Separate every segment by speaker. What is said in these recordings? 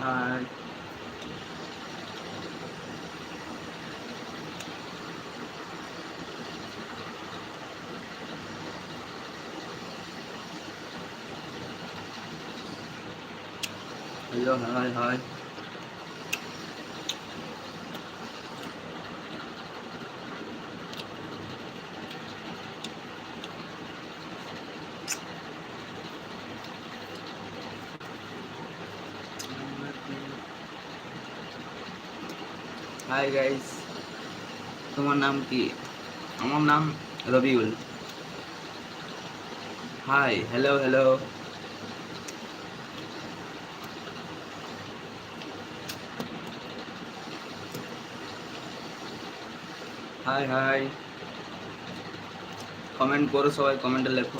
Speaker 1: আর hello hi hi hi guys তোমার নাম কি? আমার নাম Rabiul. Hi hello hello hi hi comment করো সবাই কমেন্টে লেখো।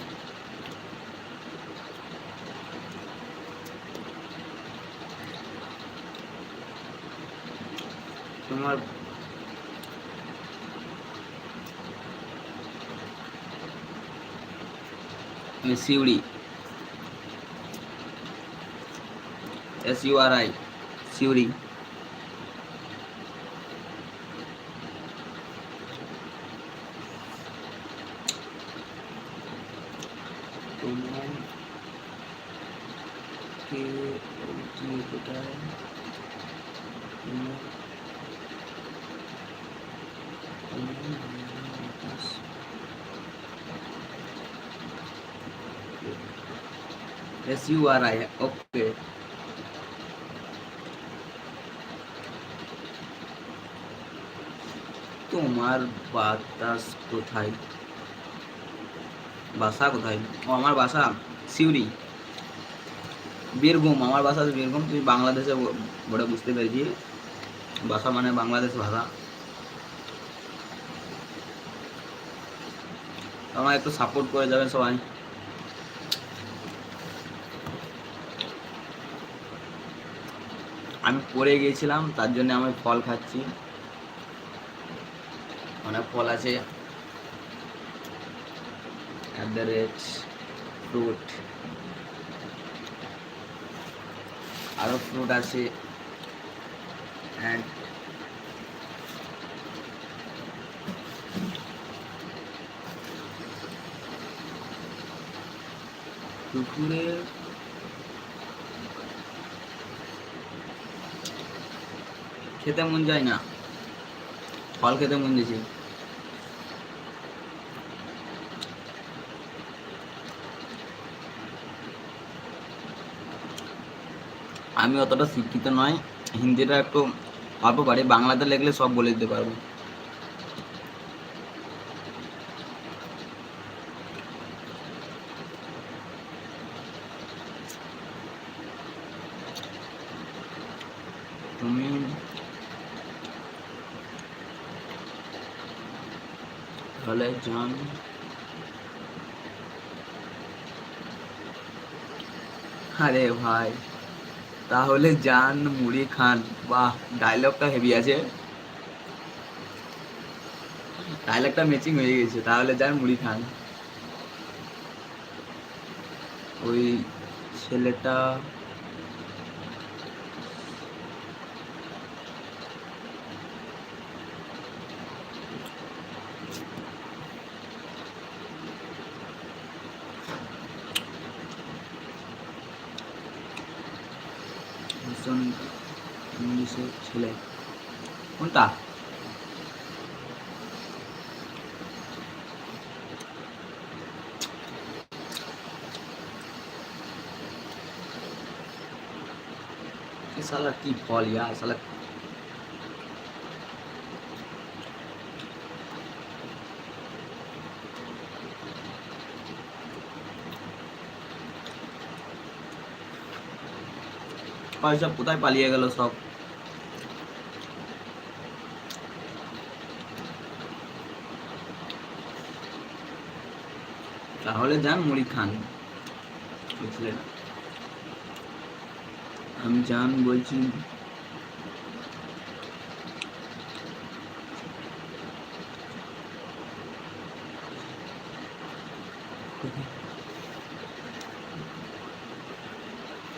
Speaker 1: তোমার আমি Suri S U R I Suri S U R I okay তোমার বাতাস কোথায় বাসা কোথায় ও আমার বাসা সিউড়ি বীরভূম আমার বাসা বীরভূম তুই বাংলাদেশে ব- বড় বুঝতে পেরেছি বাসা মানে বাংলাদেশ ভাষা আমার একটু সাপোর্ট করে যাবেন সবাই আমি পড়ে গিয়েছিলাম, তার জন্য আমি ফল খাচ্ছি। অনেক ফল আছে। অ্যাট দ্য রেট ফ্রুট আরও ফ্রুট আছে। অ্যান্ড দুপুরে খেতে মন যায় না। ফল খেতে মন দিয়েছে আমি অতটা শিক্ষিত নয়। হিন্দিটা একটু অল্প পারি, বাংলাতে লিখলে সব বলে দিতে পারব তুমি তাহলে জান আরে ভাই, তাহলে জান মুড়ি খান। বাহ ডায়লগটা হেভি আছে। ডায়লগটা ম্যাচিং হয়ে গেছে, তাহলে যান মুড়ি খান। ওই ছেলেটা ছেলে কোনটা ये साला की फॉल यार साला আর সব কোথায় পালিয়ে গেল সব তাহলে যান মুড়ি খান। বুঝলেন? আমি জান বলছি।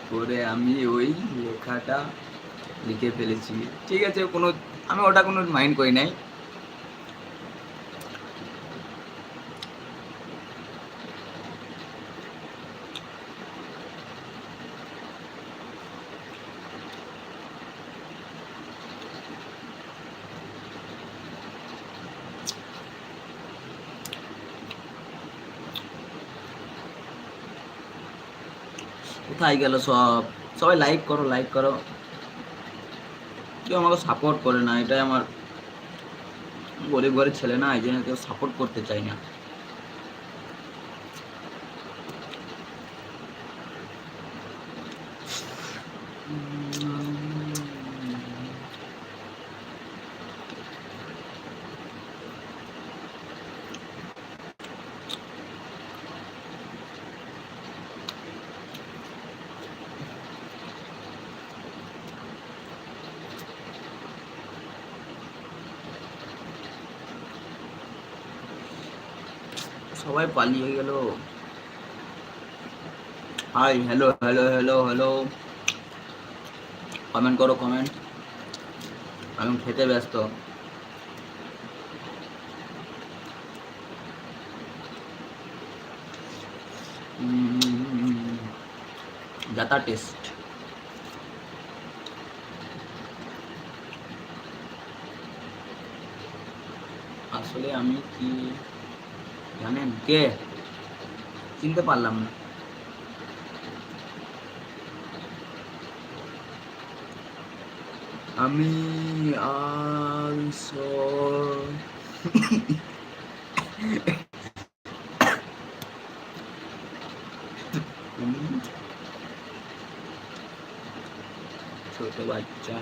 Speaker 1: করে আমি ওই লেখাটা লিখে ফেলেছি। ঠিক আছে, কোনো আমি ওটা কোনো মাইন্ড করি নাই। কোথায় গেল সব? সবাই লাইক করো লাইক করো। কেউ আমাকে সাপোর্ট করে না, এটাই আমার গরিব ঘরের ছেলে না, এই জন্য কেউ সাপোর্ট করতে চাই না। সবাই পালিয়ে গেল। Hi hello hello hello hello comment করো কমেন্ট আমি খেতে ব্যস্ত। যাতা টেস্ট আসলে আমি কি জানেন কে চিনতে পারলাম না আমি আলসো ছোট বাচ্চা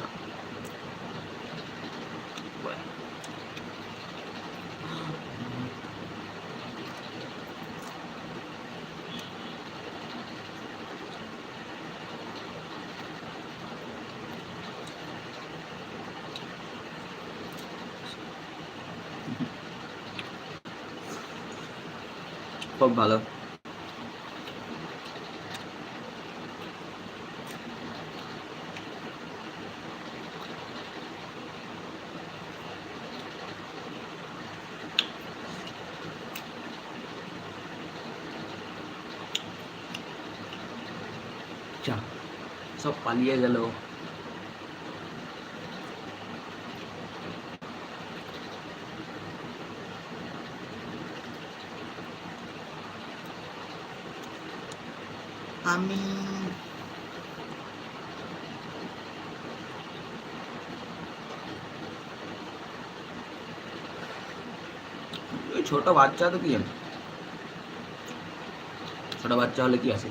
Speaker 1: খুব ভালো। সব পালিয়ে গেল। छोटा बच्चा तो की छोटा बच्चा हो कि हसी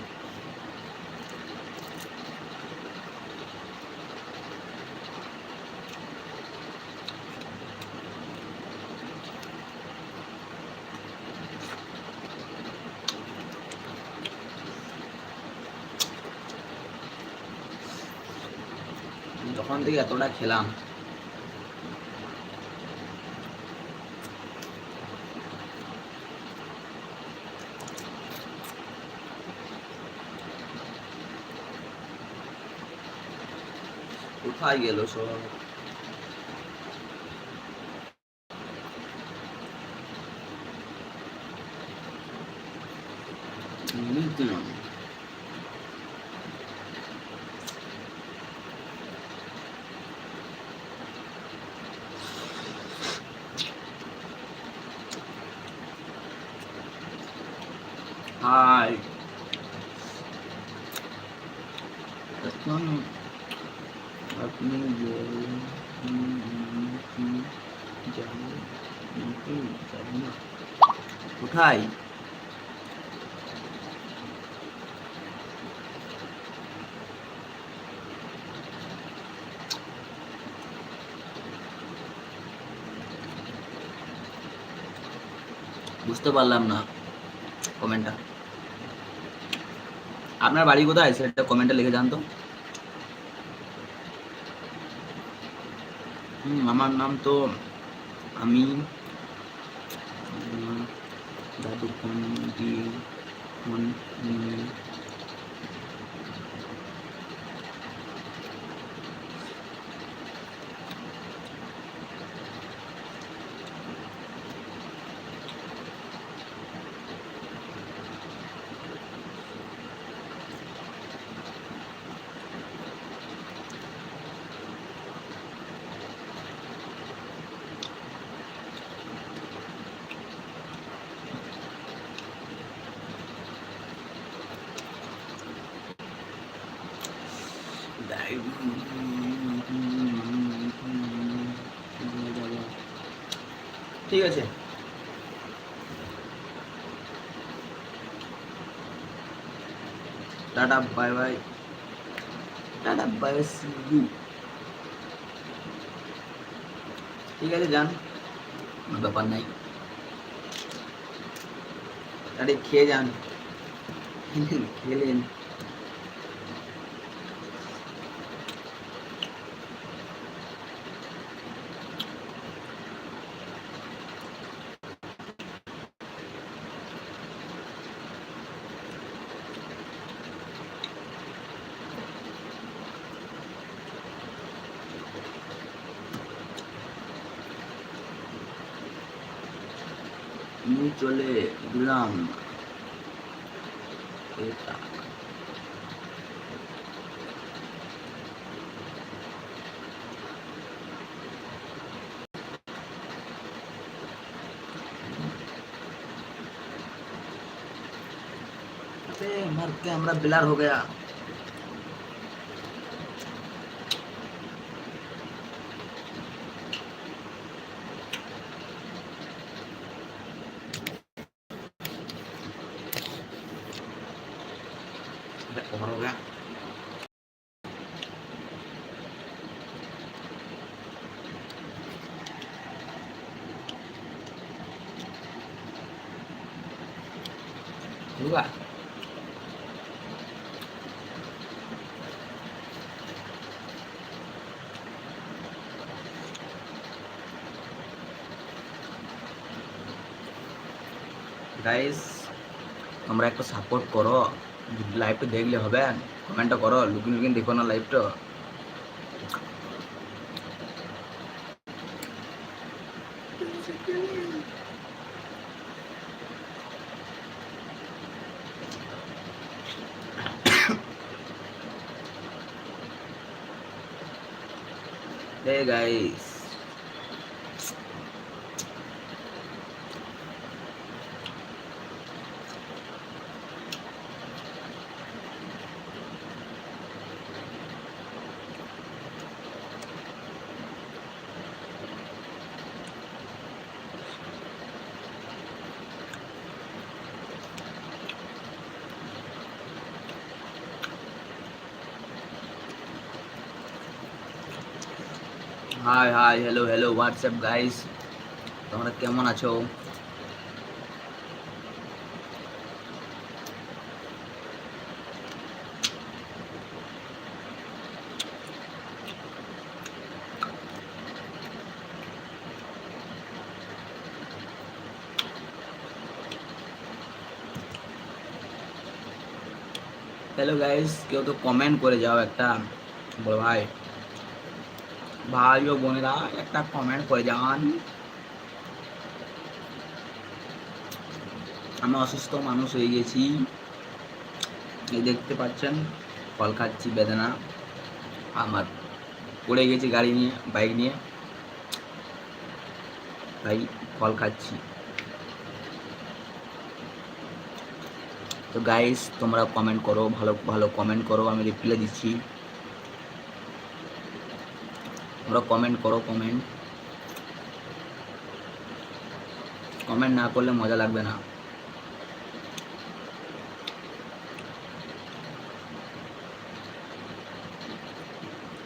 Speaker 1: এতটা খেলাম। কোথায় গেল সব? বুঝলাম হাই এখন আপনি বলুন কি জানেন নাকি জানি না কোথায় বুঝতে পারলাম না কমেন্টটা। আপনার বাড়ি কোথায়? সেটা কমেন্টে লিখে জানতো। হুম, আমার নাম তো আমি ফোন দিয়ে ফোন নিয়ে ঠিক আছে। Tata, bye bye. Tata, bye bye see you ঠিক আছে, যান। ব্যাপার নাই। আরে, খেয়ে যান। খেলেন। আমি চলে দিলাম এটা अबे मर कैमरा ब्लर हो गया গাইস তোমরা একটু সাপোর্ট করো লাইভটা দেখলে হবে। কমেন্টটা করো লুকিন লুকিং দেখো না লাইভটা hi hi hello hello WhatsApp guys তোমরা কেমন আছো? হ্যালো গাইস কেউ তো কমেন্ট করে যাও একটা বলো ভাই। ভাই ও বোনেরা, একটা কমেন্ট করে যান। আমি অসুস্থ মানুষ হয়ে গেছি। এই দেখতে পাচ্ছেন, ফল খাচ্ছি, বেদনা। আমার পড়ে গেছি গাড়ি নিয়ে বাইক নিয়ে। তাই ফল খাচ্ছি। তো গাইস তোমরা কমেন্ট করো, ভালো ভালো কমেন্ট করো, আমি রিপ্লাই দিচ্ছি। তোমরা কমেন্ট করো কমেন্ট কমেন্ট না করলে মজা লাগবে না।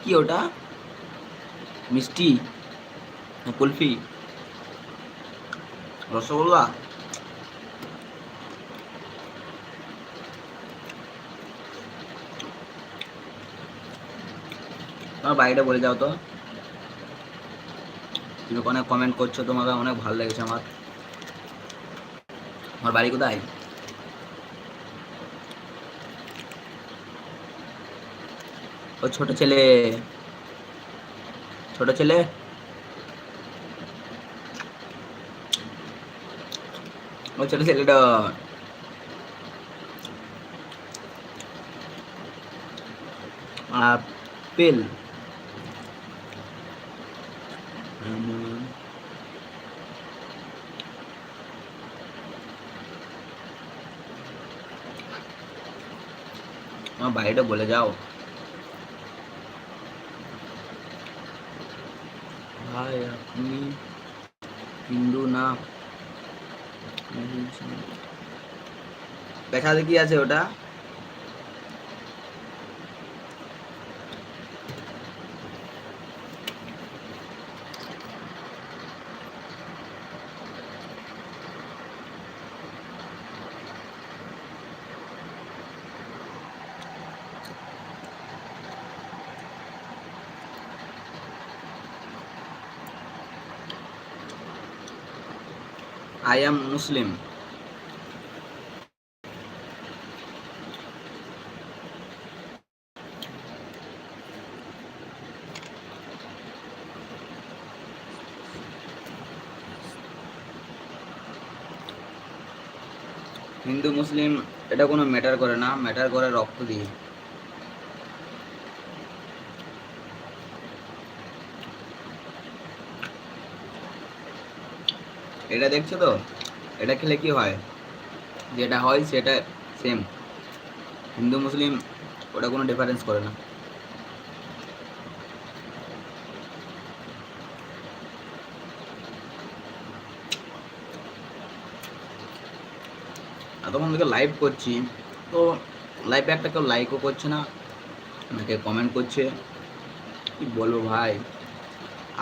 Speaker 1: কি ওটা? মিষ্টি? কুলফি? রসগোল্লা? তোমার বাড়িটা বলে যাও তো। তুমি অনেক কমেন্ট করছ, তোমাকে অনেক ভালো লেগেছে আমার। আমার বাড়ি কোথায়? ও ছোট ছেলে। ছোট ছেলে? ও ছোট ছেলেটা আপেল আমার বাড়িটা বলে যাও। ভাই আপনি হিন্দু না? পেছাতে কি আছে ওটা। I am Muslim. হিন্দু মুসলিম এটা কোনো ম্যাটার করে না ম্যাটার করে রক্ত দিয়ে এটা দেখছ তো? এটা খেলে কি হয়? যেটা হয় সেটা সেম হিন্দু, মুসলিম, ওটা কোনো ডিফারেন্স করে না। তখন থেকে লাইভ করছি। তো লাইভে একটা কেউ লাইকও করছে না আমাকে কমেন্ট করছে। কি বলব ভাই?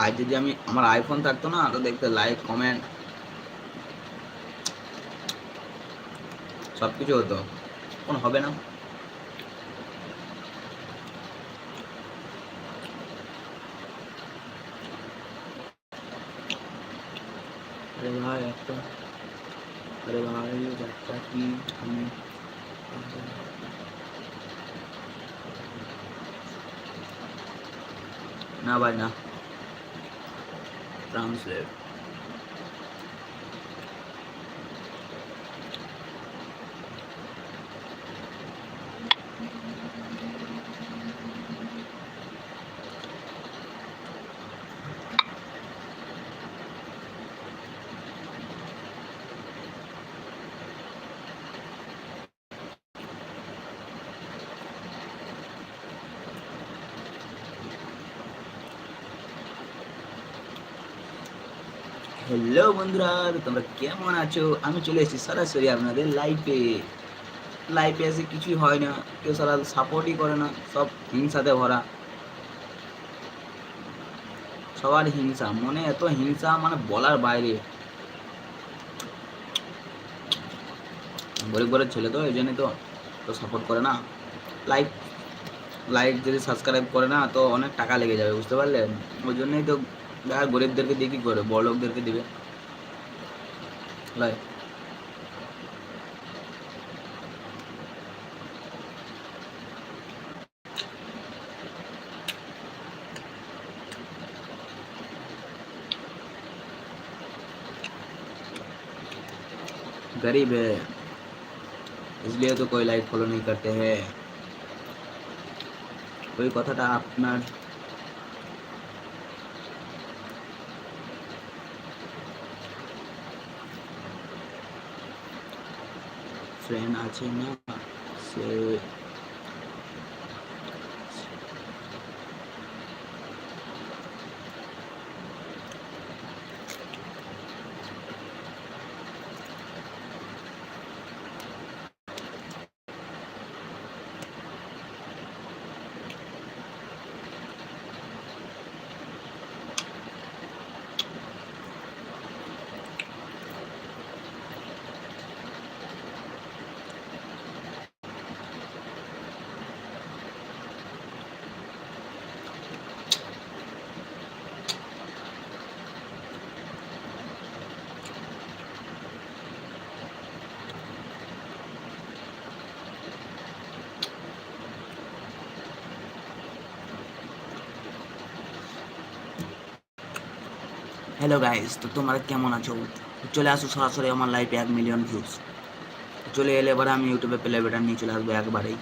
Speaker 1: আজ যদি আমি, আমার আইফোন থাকতো না, তো দেখতে লাইক কমেন্ট সব কিছু হতো। এখন হবে না। আরে ভাই একটা আরে ভাই একটা কি আমি না ভাই না। ট্রান্সলেট হ্যালো বন্ধুরা তোমরা কেমন আছো? আমি চলে এসেছি সরাসরি আপনাদের লাইফে লাইফে এসে কিছুই হয় না, কেউ সারা সাপোর্টই করে না, সব হিংসাতে ভরা। সবার হিংসা, মনে এত হিংসা মানে বলার বাইরে। গরিব ঘরের ছেলে তো, এই জন্যই তো তো সাপোর্ট করে না। লাইক লাইক যদি সাবস্ক্রাইব করে না, তো অনেক টাকা লেগে যাবে, বুঝতে পারলেন ওই জন্যই তো আর গরিবদেরকে দিয়ে কী করে বড় লোকদেরকে দিবে। লাই गरीब है इसलिए तो कोई लाइक फॉलो नहीं करते हैं ওই কথাটা আপনার ফ্রেন্ড আছে না হ্যালো গাইস তো তোমরা কেমন আছো? চলে আসো সরাসরি আমার লাইফে এক মিলিয়ন ভিউজ চলে এলে এবারে আমি ইউটিউবে প্লে বেটার নিয়ে চলে আসব একবারেই।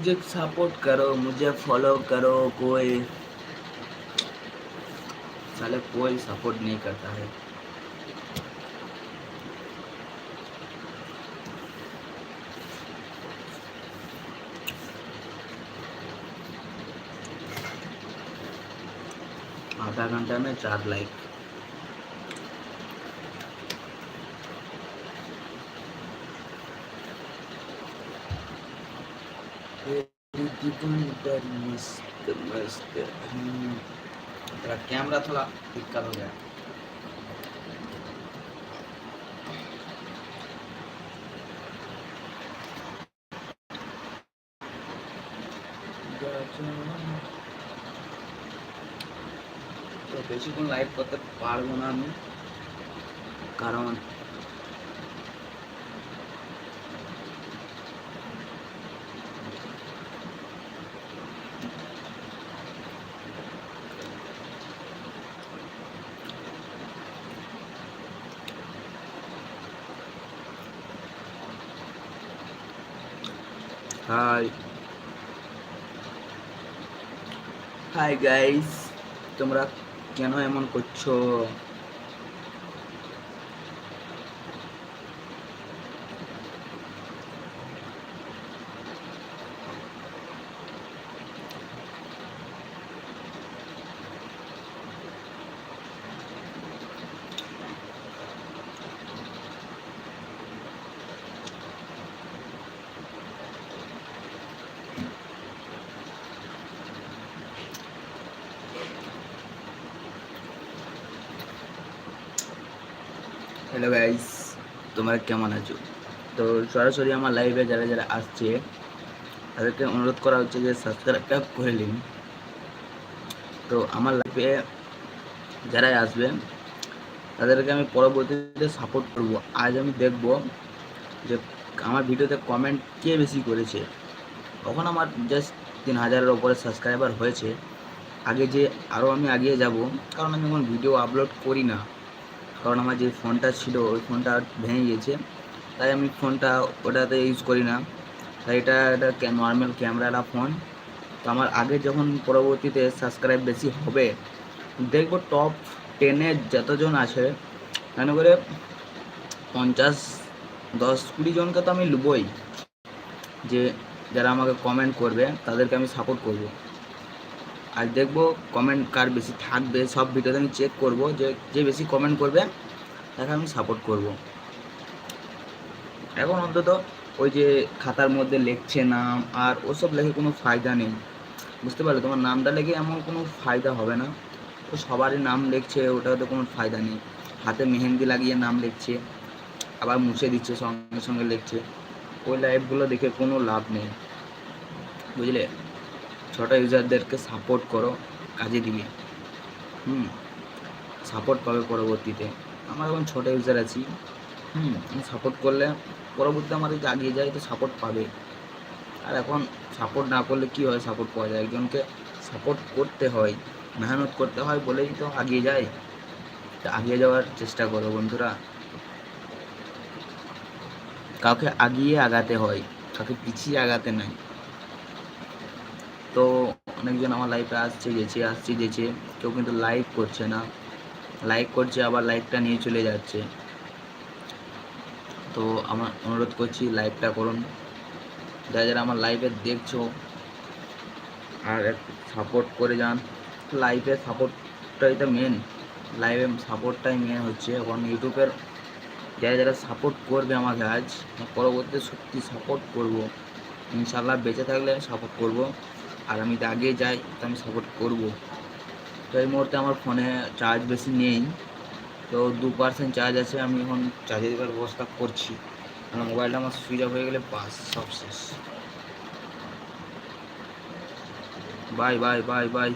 Speaker 1: मुझे सपोर्ट करो, मुझे फॉलो करो, कोई साले कोई सपोर्ट नहीं करता है। आधा घंटा में चार लाइक मस्त मस्त हम्म, तेरा कैमरा थोड़ा दिक्कत हो गया তো বেশিক্ষণ লাইভ করতে পারবো না আমি কারণ হাই হাই গাইস তোমরা কেন এমন করছ হ্যালো গাইস তোমরা কেমন আছো? তো সরাসরি আমার লাইভে যারা যারা আসছে, তাদেরকে অনুরোধ করা হচ্ছে যে সাবস্ক্রাইবটা করে নিন। তো আমার লাইফে যারাই আসবে, তাদেরকে আমি পরবর্তীতে সাপোর্ট করব। আজ আমি দেখব যে আমার ভিডিওতে কমেন্ট কে বেশি করেছে। তখন আমার জাস্ট তিন হাজারের ওপরে সাবস্ক্রাইবার হয়েছে, আগে যে আরও আমি এগিয়ে যাব, কারণ আমি এখন ভিডিও আপলোড করি না। কারণ আমার যে ফোনটা ছিল, ওই ফোনটা ভেঙে গিয়েছে তাই আমি ফোনটা ওটাতে ইউজ করি না। তাই এটা একটা নর্মাল ক্যামেরালা ফোন তো আমার আগে যখন পরবর্তীতে সাবস্ক্রাইব বেশি হবে, দেখব টপ টেনে যতজন আছে কেন করে পঞ্চাশ, দশ, কুড়ি জনকে তো আমি লুবই। যে, যারা আমাকে কমেন্ট করবে, তাদেরকে আমি সাপোর্ট করব। আর দেখব কমেন্ট কার বেশি থাকবে, সব ভিডিওতে আমি চেক করব, যে যে বেশি কমেন্ট করবে, তাকে আমি সাপোর্ট করব। এখন অন্তত ওই যে খাতার মধ্যে লিখছে নাম, আর ওসব লেখে কোনো ফায়দা নেই। বুঝতে পারলে? তোমার নামটা লেগে এমন কোনো ফায়দা হবে না। তো সবারই নাম লিখছে ওটাতে কোনো ফায়দা নেই। হাতে মেহেন্দি লাগিয়ে নাম লিখছে, আবার মুছে দিচ্ছে, সঙ্গে সঙ্গে লিখছে। ওই লাইভগুলো দেখে কোনো লাভ নেই। বুঝলে? ছোটো ইউজারদেরকে সাপোর্ট করো, কাজে দিবে। হুম সাপোর্ট পাবে পরবর্তীতে। আমার এখন ছোটো ইউজার আছি, হুম সাপোর্ট করলে পরবর্তীতে আমার যদি যায়, তো সাপোর্ট পাবে। আর এখন সাপোর্ট না করলে কী হয় সাপোর্ট পাওয়া যায়? একজনকে সাপোর্ট করতে হয়, মেহনত করতে হয় বলেই তো আগিয়ে যায়। তা আগিয়ে যাওয়ার চেষ্টা করো বন্ধুরা। কাউকে আগিয়ে আগাতে হয়, কাউকে পিছিয়ে আগাতে নাই। তো অনেকজন আমার লাইফে আসছে, গেছে আসছে, গেছে। কেউ কিন্তু লাইক করছে না। লাইক করছে, আবার লাইকটা নিয়ে চলে যাচ্ছে। তো আমার অনুরোধ করছি লাইভটা করুন। যারা যারা আমার লাইভে দেখছ, আর সাপোর্ট করে যান। লাইভে সাপোর্টটাই তো মেন লাইভে সাপোর্টটাই মেন হচ্ছে। এখন ইউটিউবের যারা যারা সাপোর্ট করবে আমাকে আজ পরবর্তীতে সত্যি সাপোর্ট করব। ইনশাল্লাহ বেঁচে থাকলে সাপোর্ট করব। আর আমি আগে যাই, তো আমি সাপোর্ট করব। তো এই মুহূর্তে আমার ফোনে চার্জ বেশি নেই। তো দু পার্সেন্ট চার্জ আছে, আমি এখন চার্জে দেওয়ার ব্যবস্থা করছি। কারণ মোবাইলটা আমার সুইচ অফ হয়ে গেলে বাস, সব শেষ। Bye bye bye bye